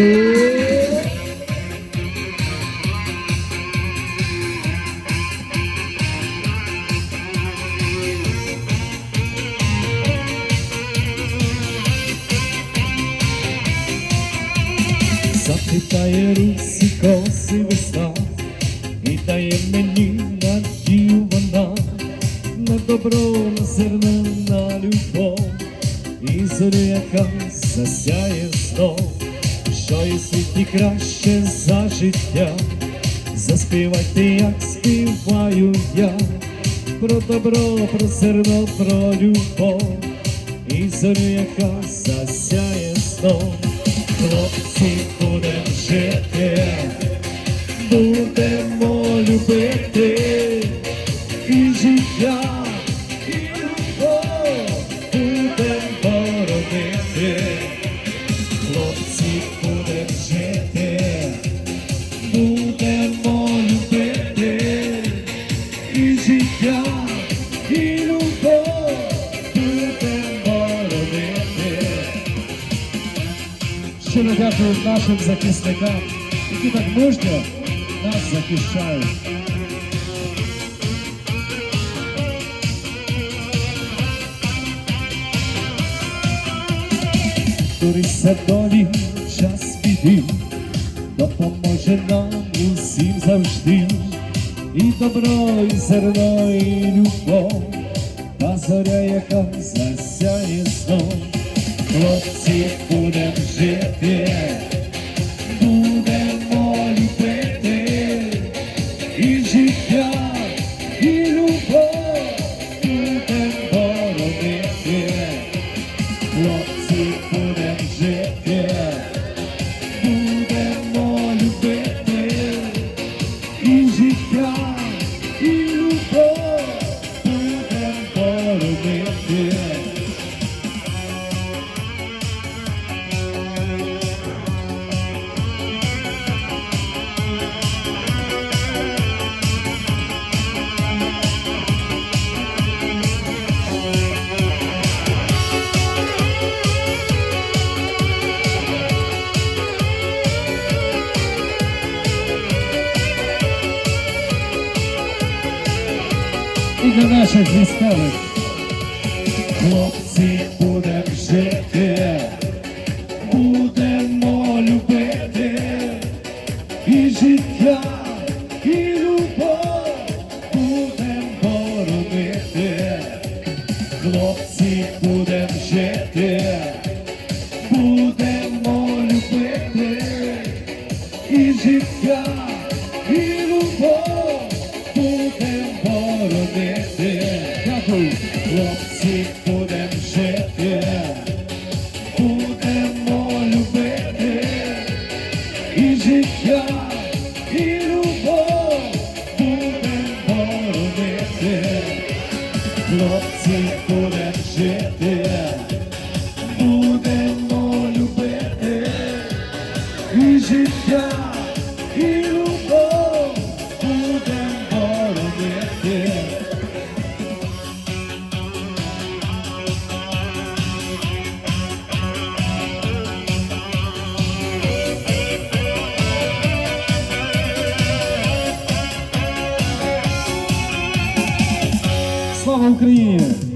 Заплітає русі коси весна і дає мені надію вона на добро, на зерна, на любов, і зоря, яка засяє знов що є світі краще за життя, заспівайте, як співаю я, про добро, про зерно, про любов, і зорю, яка засяє знов. Хлопці будем жити, будемо любити. І життя, Щиро дякую нашим захисникам, які так мужньо нас захищають. Турися долі час біди, допоможе нам усім завжди. І добро, і зерно, і любов, та зоря, яка засяє знов. Хлопці будем жити, будемо любити. І життя, і любов і для наших військових. Хлопці будем жити, будемо любити і життя, і любов будем боронити. Хлопці будем жити, будемо любити і життя, і любов будем боронити. Дякую. Хлопці будем жити, будемо любити і життя, і любов будем боронити. Хлопці будем жити, будемо любити і життя, і Ucraina.